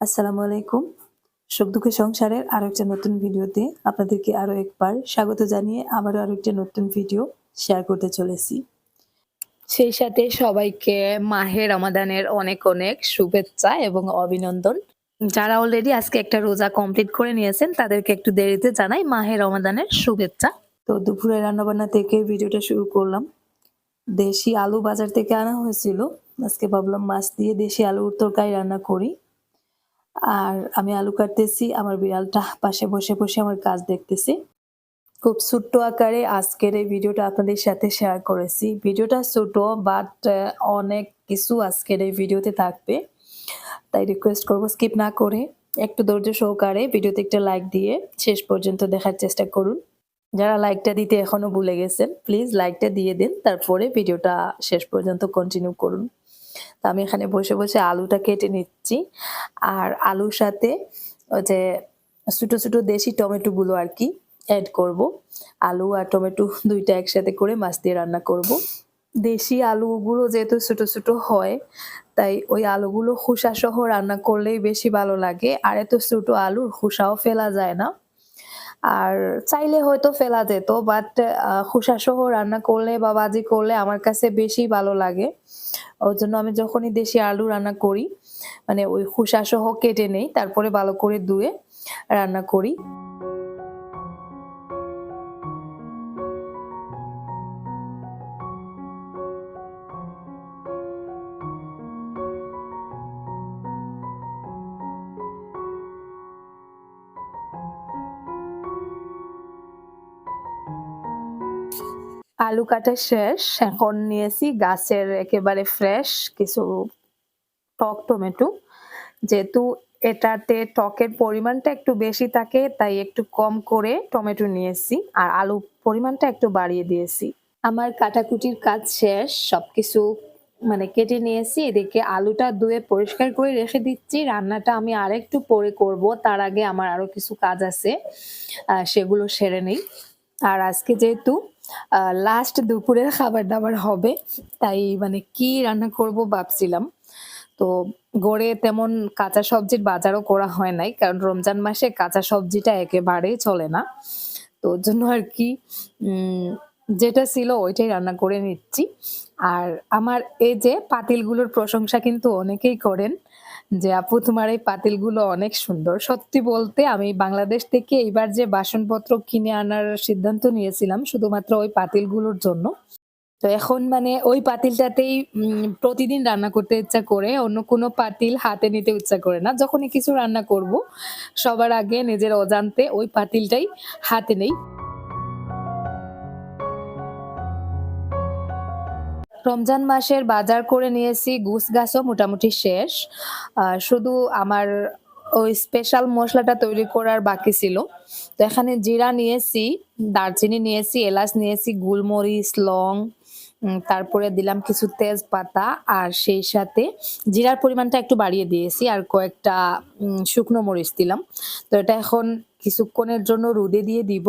আসসালামু আলাইকুম। সুখ দুঃখের সংসারের আরও একটা নতুন ভিডিওতে আপনাদেরকে আরও একবার স্বাগত জানিয়ে আবারও আরও একটা নতুন ভিডিও শেয়ার করতে চলেছি। সেই সাথে সবাইকে মাহে রমাদানের অনেক অনেক শুভেচ্ছা এবং অভিনন্দন। যারা অলরেডি আজকে একটা রোজা কমপ্লিট করে নিয়েছেন তাদেরকে একটু দেরিতে জানাই মাহে রমাদানের শুভেচ্ছা। তো দুপুরে রান্নাবান্না থেকে ভিডিওটা শুরু করলাম। দেশি আলু বাজার থেকে আনা হয়েছিল। আজকে ভাবলাম মাছ দিয়ে দেশি আলুর তরকারি রান্না করি। আর আমি আলু কাটতেছি, আমার বিড়ালটা পাশে বসে বসে আমার কাজ দেখতেছি। খুব ছোট্ট আকারে আজকের এই ভিডিওটা আপনাদের সাথে শেয়ার করেছি। ভিডিওটা ছোট বাট অনেক কিছু আজকের এই ভিডিওতে থাকবে। তাই রিকোয়েস্ট করব স্কিপ না করে একটু ধৈর্য সহকারে ভিডিওতে একটা লাইক দিয়ে শেষ পর্যন্ত দেখার চেষ্টা করুন। যারা লাইকটা দিতে এখনও ভুলে গেছেন প্লিজ লাইকটা দিয়ে দিন, তারপরে ভিডিওটা শেষ পর্যন্ত কন্টিনিউ করুন। তা আমি এখানে বসে বসে আলুটা কেটে নিচ্ছি। আর আলুর সাথে ওই যে ছোটো ছোটো দেশি টমেটোগুলো আর কি অ্যাড করব। আলু আর টমেটো দুইটা একসাথে করে মাছ দিয়ে রান্না করব। দেশি আলুগুলো যেহেতু ছোটো ছোটো হয়, তাই ওই আলুগুলো খোসা সহ রান্না করলেই বেশি ভালো লাগে। আর এত ছোটো আলুর খোসাও ফেলা যায় না। আর চাইলে হয়তো ফেলা যেত বাট খোসা সহ রান্না করলে বা ভাজি করলে আমার কাছে বেশি ভালো লাগে। ওর জন্য আমি যখনই দেশি আলু রান্না করি মানে ওই খোসা সহ কেটে নেই, তারপরে ভালো করে ধুয়ে রান্না করি। আলু কাটা শেষ, এখন নিয়েছি গাছের একেবারে ফ্রেশ কিছু টক টমেটো। যেহেতু এটাতে টকের পরিমাণটা একটু বেশি থাকে, তাই একটু কম করে টমেটো নিয়েছি আর আলু পরিমাণটা একটু বাড়িয়ে দিয়েছি। আমার কাটাকুটির কাজ শেষ, সবকিছু মানে কেটে নিয়েছি। এদিকে আলুটা ধুয়ে পরিষ্কার করে রেখে দিচ্ছি। রান্নাটা আমি আরেকটু পরে করব, তার আগে আমার আরও কিছু কাজ আছে সেগুলো সেরে নেই। আর আজকে যেহেতু লাস্ট দুপুরের খাবার দাবার হবে। তাই মানে কি রান্না করব ভাবছিলাম। তো গড়ে তেমন কাঁচা সবজির বাজারও করা হয় নাই, কারণ রমজান মাসে কাঁচা সবজিটা একেবারেই চলে না। তো ওর জন্য আর কি যেটা ছিল ওইটাই রান্না করে নিচ্ছি। আর আমার এই যে পাতিলগুলোর প্রশংসা কিন্তু অনেকেই করেন। যে আপু, তোমার এই পাতিলগুলো অনেক সুন্দর। সত্যি বলতে আমি বাংলাদেশ থেকে এইবার যে বাসনপত্র কিনে আনার সিদ্ধান্ত নিয়েছিলাম শুধুমাত্র ওই পাতিলগুলোর জন্য। তো এখন মানে ওই পাতিলটাতেই প্রতিদিন রান্না করতে ইচ্ছা করে, অন্য কোনো পাতিল হাতে নিতে ইচ্ছা করে না। যখনই কিছু রান্না করব, সবার আগে নিজের অজান্তে ওই পাতিলটাই হাতে নেই। রমজান মাসের বাজার করে নিয়েছি, গুছ গাছও মোটামুটি শেষ। শুধু আমার ওই স্পেশাল মশলাটা তৈরি করার বাকি ছিল। তো এখানে জিরা নিয়েছি, দারচিনি নিয়েছি, এলাচ নিয়েছি, গুলমরিচ, লং তারপরে দিলাম কিছু তেজপাতা, আর সেই সাথে জিরার পরিমাণটা একটু বাড়িয়ে দিয়েছি, আর কয়েকটা শুকনো মরিচ দিলাম। তো এটা এখন কিছুক্ষণের জন্য রোদে দিয়ে দিব।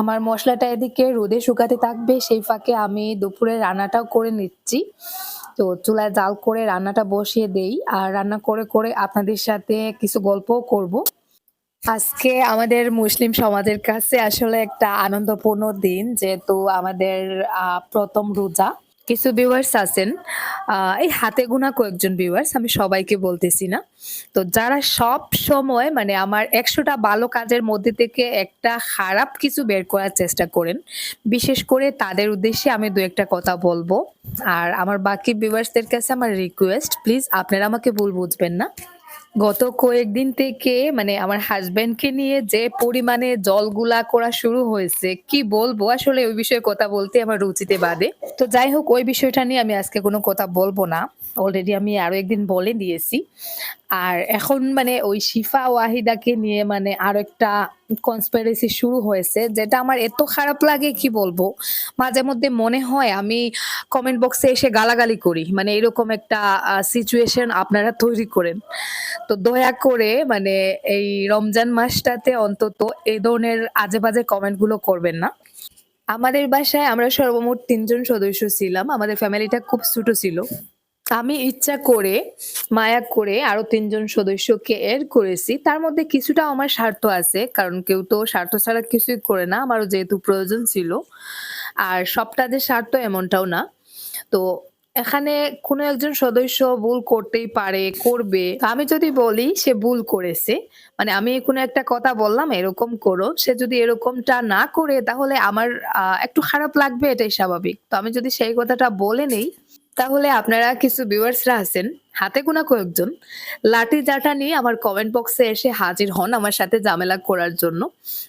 আমার মশলাটা এদিকে রোদে শুকাতে থাকবে, সেই ফাঁকে আমি দুপুরে রান্নাটাও করে নিচ্ছি। তো চুলায় জাল করে রান্নাটা বসিয়ে দেই আর রান্না করে করে আপনাদের সাথে কিছু গল্পও করব। আজকে আমাদের মুসলিম সমাজের কাছে আসলে একটা আনন্দপূর্ণ দিন, যেহেতু আমাদের প্রথম রোজা। কিছু ভিউয়ার্স আছেন এই হাতে গোনা কয়েকজন ভিউয়ার্স আমি সবাইকে বলতেছি না। তো যারা সব সময় মানে আমার একশোটা ভালো কাজের মধ্যে থেকে একটা খারাপ কিছু বের করার চেষ্টা করেন, বিশেষ করে তাদের উদ্দেশ্যে আমি দু একটা কথা বলব। আর আমার বাকি ভিউয়ার্সদের কাছে আমার রিকোয়েস্ট প্লিজ আপনারা আমাকে ভুল বুঝবেন না। গত কয়েকদিন থেকে মানে আমার হাজবেন্ডকে নিয়ে যে পরিমাণে জলগুলা করা শুরু হয়েছে, কি বলব? আসলে ওই বিষয়ে কথা বলতে আমার রুচিতে বাদে। তো যাই হোক, ওই বিষয়টা নিয়ে আমি আজকে কোনো কথা বলব না। অলরেডি আমি আরও একদিন বলে দিয়েছি। আর এখন মানে ওই শিফা ওয়াহিদাকে নিয়ে মানে আরও একটা কনসপারেসি শুরু হয়েছে, যেটা আমার এত খারাপ লাগে, কি বলব? মাঝে মধ্যে মনে হয় আমি কমেন্ট বক্সে এসে গালাগালি করি। মানে এরকম একটা সিচুয়েশন আপনারা তৈরি করেন। তো দয়া করে মানে এই রমজান মাসটাতে অন্তত এই ধরনের আজে বাজে কমেন্টগুলো করবেন না। আমাদের বাসায় আমরা সর্বমোট তিনজন সদস্য ছিলাম। আমাদের ফ্যামিলিটা খুব ছোট ছিল। আমি ইচ্ছা করে, মায়া করে আরও তিনজন সদস্যকে এড করেছি। তার মধ্যে কিছুটা আমার স্বার্থ আছে, কারণ কেউ তো স্বার্থ ছাড়া কিছুই করে না, আমারও যেহেতু প্রয়োজন ছিল। আর সবটা যে স্বার্থ এমনটাও না। তো এখানে কোনো একজন সদস্য ভুল করতেই পারে, করবে। আমি যদি বলি, সে ভুল করেছে। মানে আমি কোনো একটা কথা বললাম, এরকম করো। সে যদি এরকমটা না করে, তাহলে আমার একটু খারাপ লাগবে, এটাই স্বাভাবিক। তো আমি যদি সেই কথাটা বলে নেই তাহলে আপনারা কিছু ভিউয়ার্সরা আছেন, হাতে গোনা কয়েকজন। লাঠি জাটা নিয়ে আমার কমেন্ট বক্সে এসে হাজির হন আমার সাথে ঝামেলা করার জন্য।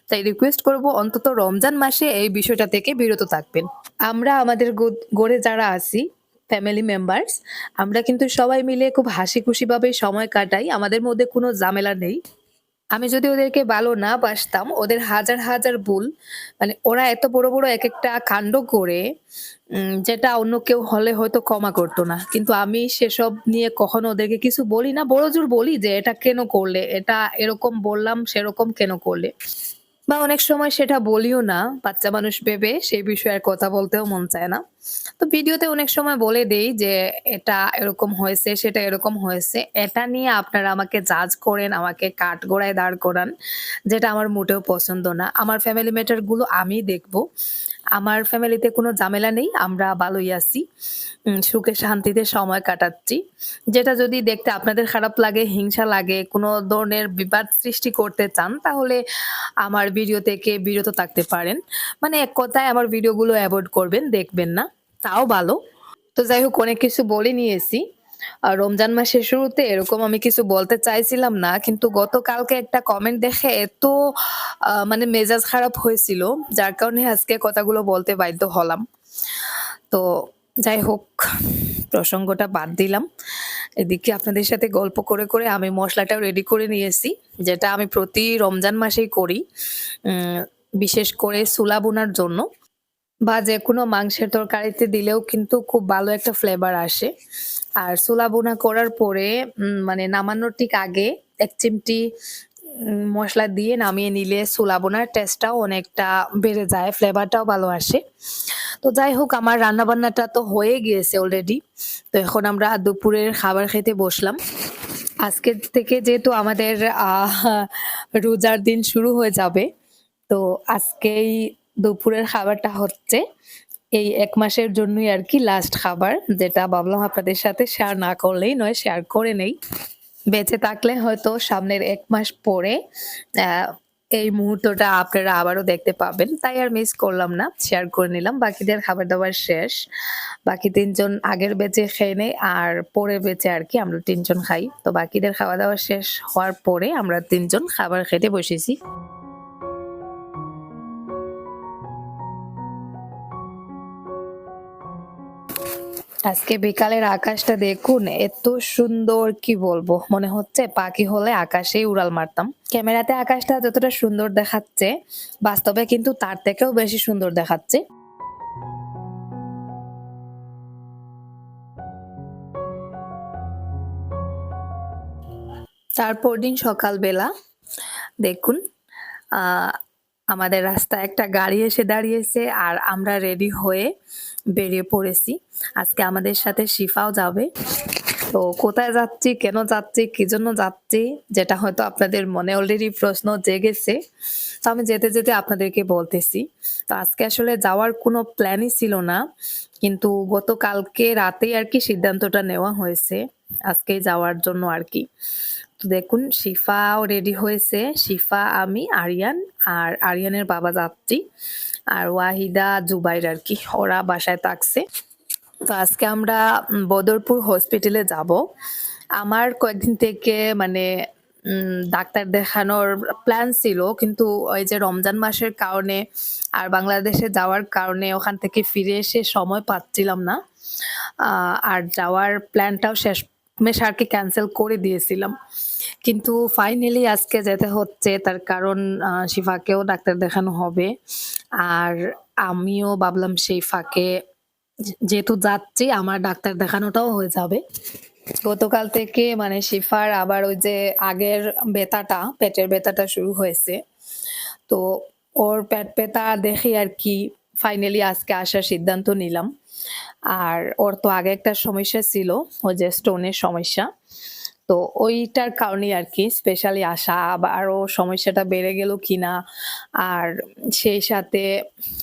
তাই রিকোয়েস্ট করব, অন্তত রমজান মাসে এই বিষয়টা থেকে বিরত থাকবেন। আমরা আমাদের গড়ে যারা আছি ফ্যামিলি মেম্বার্স আমরা কিন্তু সবাই মিলে খুব হাসি খুশি ভাবে সময় কাটাই, আমাদের মধ্যে কোনো ঝামেলা নেই। আমি যদি ওদেরকে ভালো না বাসতাম, ওদের হাজার হাজার ভুল মানে ওরা এত বড় বড় এক একটা কাণ্ড করে যেটা অন্য কেউ হলে হয়তো ক্ষমা করতো না। কিন্তু আমি সেসব নিয়ে কখনো ওদেরকে কিছু বলি না। বড় জোর বলি যে, এটা কেন করলে? এটা এরকম বললাম, সেরকম কেন করলে? বা অনেক সময় সেটা বলিও না, বাচ্চা মানুষ ভেবে সেই বিষয়ে কথা বলতেও মন চায় না। তো ভিডিওতে অনেক সময় বলে দেই যে, এটা এরকম হয়েছে, সেটা এরকম হয়েছে। এটা নিয়ে আপনারা আমাকে জাজ করেন, আমাকে কাঠ গোড়ায় দাঁড় করান, যেটা আমার মোটেও পছন্দ না। আমার ফ্যামিলি ম্যাটারগুলো আমি দেখব। আমার ফ্যামিলিতে কোনো ঝামেলা নেই, আমরা ভালোই আছি। সুখে শান্তিতে সময় কাটাচ্ছি। যেটা যদি দেখতে আপনাদের খারাপ লাগে, হিংসা লাগে, কোনো ধরনের বিবাদ সৃষ্টি করতে চান, তাহলে আমার ভিডিও থেকে বিরত থাকতে পারেন। মানে এক কথায় আমার ভিডিওগুলো অ্যাভয়েড করবেন, দেখবেন না। তাও ভালো। তো যাই হোক, অনেক কিছু বলে নিয়েছি। রমজান মাসের শুরুতে এরকম আমি কিছু বলতে চাইছিলাম না, কিন্তু গতকালকে একটা কমেন্ট দেখে এত মানে মেজাজ খারাপ হয়েছিল, যার কারণে আজকে কথাগুলো বলতে বাধ্য হলাম। তো যাই হোক, প্রসঙ্গটা বাদ দিলাম। এদিকে আপনাদের সাথে গল্প করে করে আমি মশলাটাও রেডি করে নিয়েছি, যেটা আমি প্রতি রমজান মাসেই করি বিশেষ করে সুলা বোনার জন্য। বা যে কোনো মাংসের তরকারিতে দিলেও কিন্তু খুব ভালো একটা ফ্লেভার আসে। আর সুলা বোনা করার পরে মানে নামানোর ঠিক আগে এক চিমটি মশলা দিয়ে নামিয়ে নিলে সুলা বোনার টেস্টটাও অনেকটা বেড়ে যায় ফ্লেভারটাও ভালো আসে। তো যাই হোক, আমার রান্না বান্নাটা তো হয়ে গিয়েছে অলরেডি তো এখন আমরা দুপুরের খাবার খেতে বসলাম। আজকে থেকে যেহেতু আমাদের রোজার দিন শুরু হয়ে যাবে, তো আজকেই দুপুরের খাবারটা হচ্ছে এই এক মাসের জন্যই আর কি লাস্ট খাবার, যেটা ভাবলাম আপনাদের সাথে শেয়ার না করলেই নয় শেয়ার করে নেই। বেঁচে থাকলে হয়তো সামনের এক মাস পরে এই মুহূর্তটা আপনারা আবারও দেখতে পাবেন। তাই আর মিস করলাম না শেয়ার করে নিলাম। বাকিদের খাবার দাবার শেষ। বাকি তিনজন আগের বেঁচে খেয়ে নেই, আর পরে বেঁচে আর কি আমরা তিনজন খাই। তো বাকিদের খাওয়া দাওয়া শেষ হওয়ার পরে আমরা তিনজন খাবার খেতে বসেছি। আজকে বিকালের আকাশটা দেখুন, এত সুন্দর কি বলব? মনে হচ্ছে পাখি হলে আকাশেই উড়াল মারতাম। ক্যামেরাতে আকাশটা যতটা সুন্দর দেখাচ্ছে, বাস্তবে কিন্তু তার থেকেও বেশি সুন্দর দেখাচ্ছে। তারপর দিন সকালবেলা, দেখুন আমাদের রাস্তায় একটা গাড়ি এসে দাঁড়িয়েছে আর আমরা রেডি হয়ে বেরিয়ে পড়েছি। আজকে আমাদের সাথে শিফাও যাবে। তো কোথায় যাচ্ছি, কেন যাচ্ছি, কি জন্য যাচ্ছি, যেটা হয়তো আপনাদের মনে অলরেডি প্রশ্ন জেগেছে। তো আমি যেতে যেতে আপনাদেরকে বলতেছি। তো আজকে আসলে যাওয়ার কোনো প্ল্যানই ছিল না, কিন্তু গতকালকে রাতেই আর কি সিদ্ধান্তটা নেওয়া হয়েছে আজকে যাওয়ার জন্য আর কি। দেখুন শিফাও রেডি হয়েছে। শিফা, আমি, আরিয়ান আর আরিয়ানের বাবা যাচ্ছি আর ওয়াহিদা, জুবাইর আর কি। ওরা বাসায় থাকছে। তো আজকে আমরা বদরপুর হসপিটালে যাব। আমার কয়েকদিন থেকে মানে ডাক্তার দেখানোর প্ল্যান ছিল, কিন্তু ওই যে রমজান মাসের কারণে আর বাংলাদেশে যাওয়ার কারণে ওখান থেকে ফিরে এসে সময় পাচ্ছিলাম না। আর যাওয়ার প্ল্যানটাও শেষ মেশ আর কি ক্যান্সেল করে দিয়েছিলাম। কিন্তু ফাইনালি আজকে যেতে হচ্ছে, তার কারণ শিফাকেও ডাক্তার দেখানো হবে। আর আমিও ভাবলাম সেই ফাঁকে যেহেতু যাচ্ছি, আমার ডাক্তার দেখানোটাও হয়ে যাবে। গতকাল থেকে মানে শিফার আবার ওই যে আগের ব্যথাটা, পেটের ব্যথাটা শুরু হয়েছে। তো ওর পেট ব্যথা দেখে আর কি ফাইনালি আজকে আসার সিদ্ধান্ত নিলাম। আর ওর তো আগে একটা সমস্যা ছিল, ও যে স্টোনের সমস্যা। তো ওইটার কারণে আর কি স্পেশালি আসা বা আরও সমস্যাটা বেড়ে গেল কিনা। আর সেই সাথে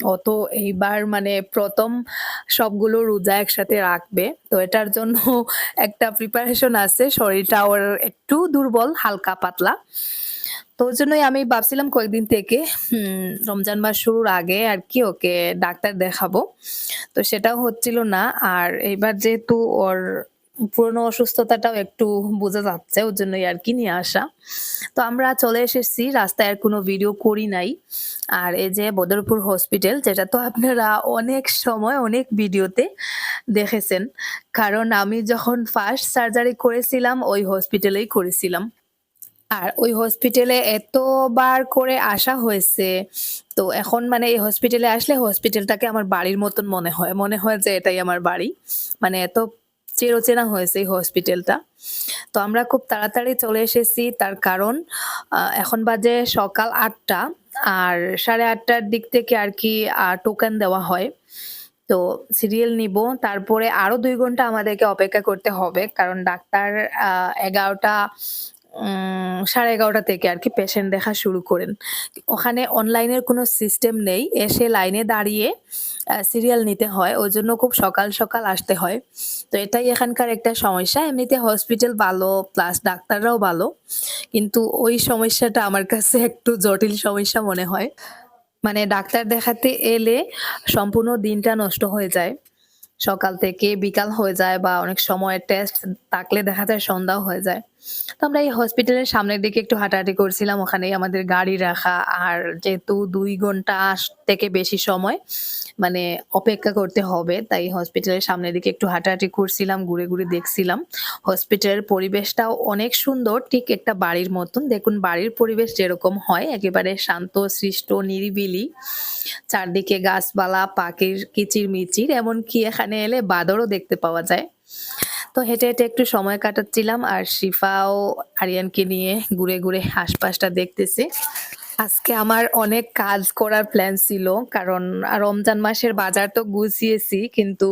ও তো এইবার মানে প্রথম সবগুলো রোজা একসাথে রাখবে। তো এটার জন্য একটা প্রিপারেশন আছে, শরীরটা ওর একটু দুর্বল, হালকা পাতলা। তো ওই জন্যই আমি ভাবছিলাম কয়েকদিন থেকে রমজান মাস শুরুর আগে আর কি ওকে ডাক্তার দেখাবো। তো সেটাও হচ্ছিল না, আর এইবার যেহেতু ওর পুরনো অসুস্থতাটাও একটু বোঝা যাচ্ছে, ওর জন্যই আর কি নিয়ে আসা। তো আমরা চলে এসেছি, রাস্তায় আর কোনো ভিডিও করি নাই। আর এই যে বদরপুর হসপিটাল যেটা তো আপনারা অনেক সময় অনেক ভিডিওতে দেখেছেন। কারণ আমি যখন ফার্স্ট সার্জারি করেছিলাম, ওই হসপিটালেই করেছিলাম। আর ওই হসপিটালে এতবার করে আসা হয়েছে, তো এখন মানে এই হসপিটালে আসলে হসপিটালটাকে আমার বাড়ির মতন মনে হয়। মনে হয় যে এটাই আমার বাড়ি। মানে এত চেরোচেনা হয়েছে এই হসপিটালটা তো আমরা খুব তাড়াতাড়ি চলে এসেছি। তার কারণ এখন বাজে সকাল আটটা আর সাড়ে আটটার দিক থেকে আর কি টোকেন দেওয়া হয়। তো সিরিয়াল নিব। তারপরে আরও দুই ঘণ্টা আমাদেরকে অপেক্ষা করতে হবে। কারণ ডাক্তার এগারোটা সাড়ে এগারোটা থেকে আর কি পেশেন্ট দেখা শুরু করেন। ওখানে অনলাইনের কোনো সিস্টেম নেই, এসে লাইনে দাঁড়িয়ে সিরিয়াল নিতে হয়, ওই জন্য খুব সকাল সকাল আসতে হয়। তো এটাই এখানকার একটা সমস্যা। এমনিতে হসপিটাল ভালো প্লাস ডাক্তাররাও ভালো, কিন্তু ওই সমস্যাটা আমার কাছে একটু জটিল সমস্যা মনে হয়। মানে ডাক্তার দেখাতে এলে সম্পূর্ণ দিনটা নষ্ট হয়ে যায়। সকাল থেকে বিকাল হয়ে যায় বা অনেক সময় টেস্ট থাকলে দেখা যায় সন্ধ্যাও হয়ে যায়। তো আমরা এই হসপিটালের সামনের দিকে একটু হাঁটাহাঁটি করছিলাম। ওখানেই আমাদের গাড়ি রাখা আর যেহেতু দুই ঘণ্টা থেকে বেশি সময় মানে অপেক্ষা করতে হবে, তাই হসপিটালের সামনের দিকে একটু হাঁটাহাঁটি করছিলাম, ঘুরে ঘুরে দেখছিলাম। হসপিটালের পরিবেশটাও অনেক সুন্দর, ঠিক একটা বাড়ির মতন। দেখুন, বাড়ির পরিবেশ যেরকম হয়, একেবারে শান্ত, সৃষ্ট, নিরিবিলি। চারদিকে গাছপালা, পাখির কিচির মিচির এমনকি এখানে এলে বাদরও দেখতে পাওয়া যায়। তো হেঁটে হেঁটে একটু সময় কাটাচ্ছিলাম আর শিফাও আরিয়ানকে নিয়ে ঘুরে ঘুরে আশপাশটা দেখতেছি। আজকে আমার অনেক কাজ করার প্ল্যান ছিল, কারণ রমজান মাসের বাজার তো গুছিয়েছি, কিন্তু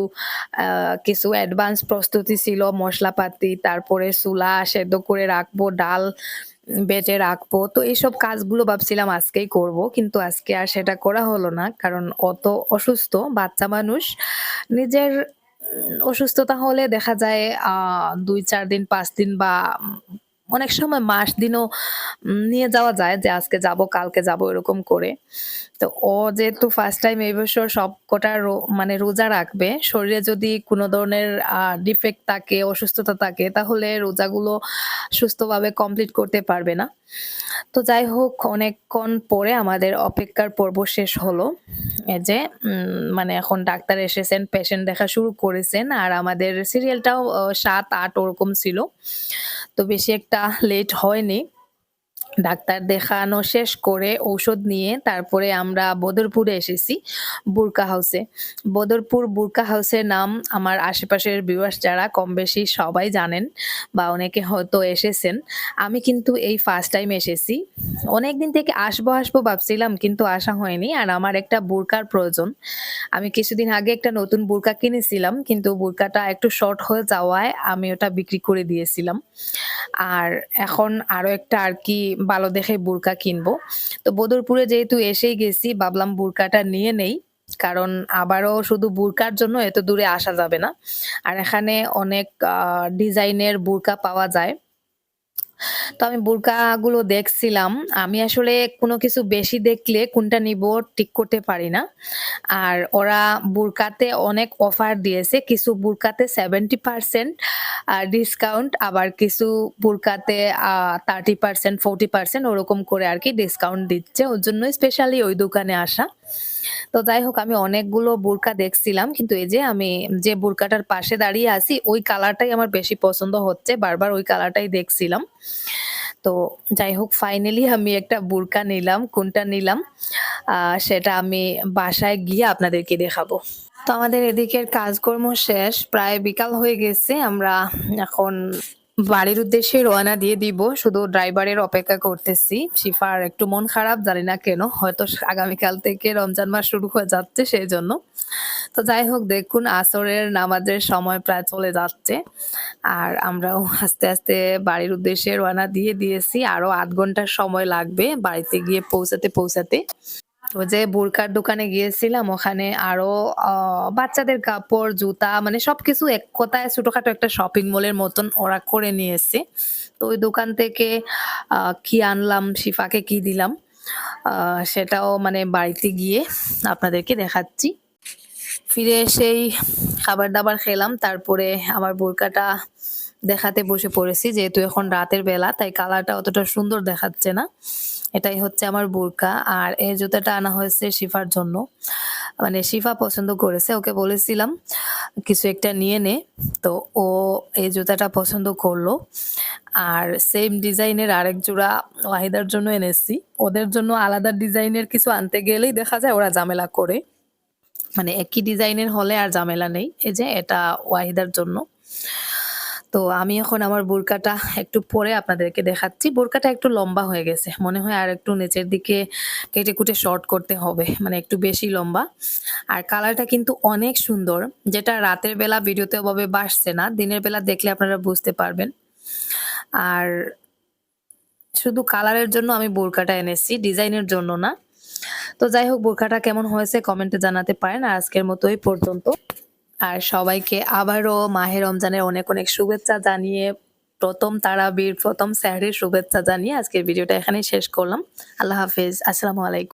কিছু অ্যাডভান্স প্রস্তুতি ছিল, মশলাপাতি, তারপরে চুলা সেদ্ধ করে রাখব, ডাল বেটে রাখব, তো এইসব কাজগুলো ভাবছিলাম আজকেই করব, কিন্তু আজকে আর সেটা করা হলো না, কারণ অত অসুস্থ, বাচ্চা মানুষ, নিজের অসুস্থতা হলে দেখা যায় দুই, চার দিন, পাঁচ দিন বা অনেক সময় মাস দিনও নিয়ে যাওয়া যায় যে আজকে যাব, কালকে যাব, এরকম করে। তো ও যেহেতু ফার্স্ট টাইম এই বছর সব কটা মানে রোজা রাখবে, শরীরে যদি কোনো ধরনের ডিফেক্ট থাকে, অসুস্থতা থাকে, তাহলে রোজাগুলো সুস্থভাবে কমপ্লিট করতে পারবে না। তো যাই হোক, অনেকক্ষণ পরে আমাদের অপেক্ষার পর্ব শেষ হলো। যে মানে এখন ডাক্তার এসেছেন পেশেন্ট দেখা শুরু করেছেন, আর আমাদের সিরিয়ালটাও সাত, আট ওরকম ছিল। তো বেশি একটা লেট হয়নি। ডাক্তার দেখানো শেষ করে ঔষধ নিয়ে তারপরে আমরা বদরপুরে এসেছি, বুরকা হাউসে বদরপুর বুরকা হাউসের নাম আমার আশেপাশের ভিউয়ার্স যারা কম বেশি সবাই জানেন বা অনেকে হয়তো এসেছেন। আমি কিন্তু এই ফার্স্ট টাইম এসেছি। অনেক দিন থেকে আসব আসব ভাবছিলাম কিন্তু আসা হয়নি আর আমার একটা বুরকার প্রয়োজন। আমি কিছুদিন আগে একটা নতুন বুরকা কিনেছিলাম কিন্তু বুরকাটা একটু শর্ট হয়ে যাওয়ায় আমি ওটা বিক্রি করে দিয়েছিলাম। আর এখন আরও একটা আর কি ভালো দেখে বুরকা কিনবো। তো বদরপুরে যেহেতু এসেই গেছি, ভাবলাম বুরকাটা নিয়ে নেই। কারণ আবারও শুধু বুরকার জন্য এত দূরে আসা যাবে না। আর এখানে অনেক ডিজাইনের বুরকা পাওয়া যায়। তো আমি বুরকাগুলো দেখছিলাম। আমি আসলে কোনো কিছু বেশি দেখলে কোনটা নিব ঠিক করতে পারি না। আর ওরা বুরকাতে অনেক অফার দিয়েছে। কিছু বুরকাতে সেভেন্টি পার্সেন্ট ডিসকাউন্ট আবার কিছু বুরকাতে থার্টি পার্সেন্ট ফোরটি পার্সেন্ট ওরকম করে আর কি ডিসকাউন্ট দিচ্ছে। ওর জন্য স্পেশালি ওই দোকানে আসা। তো যাই হোক আমি অনেকগুলো বুরকা দেখছিলাম, কিন্তু এই যে আমি যে বুরকাটার পাশে দাঁড়িয়ে আছি, ওই কালারটাই আমার বেশি পছন্দ হচ্ছে, বারবার ওই কালারটাই দেখছিলাম। তো যাই হোক ফাইনালি আমি একটা বুরকা নিলাম, কোনটা নিলাম? সেটা আমি বাসায় গিয়ে আপনাদেরকে দেখাবো। তো আমাদের এদিকের কাজকর্ম শেষ, প্রায় বিকাল হয়ে গেছে, আমরা এখন বাড়ির উদ্দেশ্যে রওনা দিয়ে দিব, শুধু ড্রাইভারের অপেক্ষা করতেছি। শিফার একটু মন খারাপ, জানি না কেন, হয়তো আগামীকাল থেকে রমজান মাস শুরু হয়ে যাচ্ছে সেই জন্য তো যাই হোক, দেখুন, আসরের নামাজের সময় প্রায় চলে যাচ্ছে। আর আমরাও আস্তে আস্তে বাড়ির উদ্দেশ্যে রওনা দিয়ে দিয়েছি। আরও আধ ঘণ্টার সময় লাগবে বাড়িতে গিয়ে পৌঁছাতে পৌঁছাতে। তো যে বোরকার দোকানে গিয়েছিলাম, ওখানে আরও বাচ্চাদের কাপড়, জুতা মানে সবকিছু এক কথায় ছোটখাটো একটা শপিং মলের মতন ওরা করে নিয়ে তো ওই দোকান থেকে কি আনলাম, শিফাকে কি দিলাম সেটাও মানে বাড়িতে গিয়ে আপনাদেরকে দেখাচ্ছি। ফিরে এসেই খাবার দাবার খেলাম, তারপরে আমার বোরকাটা দেখাতে বসে পড়েছি, যেহেতু এখন রাতের বেলা, তাই কালারটা অতটা সুন্দর দেখাচ্ছে না। এটাই হচ্ছে আমার বোরকা। আর এই জুতাটা আনা হয়েছে শিফার জন্য। মানে শিফা পছন্দ করেছে, ওকে বলেছিলাম কিছু একটা নিয়ে নে। তো ও এই জুতাটা পছন্দ করল। আর সেম ডিজাইনের আরেক জোড়া ওয়াহিদার জন্য এনেছি। ওদের জন্য আলাদা ডিজাইনের কিছু আনতে গেলেই দেখা যায় ওরা ঝামেলা করে। মানে একই ডিজাইনের হলে আর ঝামেলা নেই। এই যে এটা ওয়াহিদার জন্য। তো আমি এখন আমার বোরকাটা একটু পরে আপনাদেরকে দেখাচ্ছি। বোরকাটা একটু লম্বা হয়ে গেছে। মনে হয় আর একটু নিচের দিকে কেটে কুটে শর্ট করতে হবে। মানে একটু বেশি লম্বা। আর কালারটা কিন্তু অনেক সুন্দর, যেটা রাতের বেলা ভিডিওতে ওভাবে বাসছে না। দিনের বেলা দেখলে আপনারা বুঝতে পারবেন। আর শুধু কালারের জন্য আমি বোরকাটা এনেছি ডিজাইনের জন্য না। তো যাই হোক, বোরকাটা কেমন হয়েছে কমেন্টে জানাতে পারেন। আর আজকের মতো এই পর্যন্ত। আর সবাইকে আবারও মাহে রমজানের অনেক অনেক শুভেচ্ছা জানিয়ে প্রথম তারাবির, প্রথম স্যারের শুভেচ্ছা জানিয়ে আজকের ভিডিওটা এখানেই শেষ করলাম। আল্লাহ হাফিজ। আসসালামু আলাইকুম।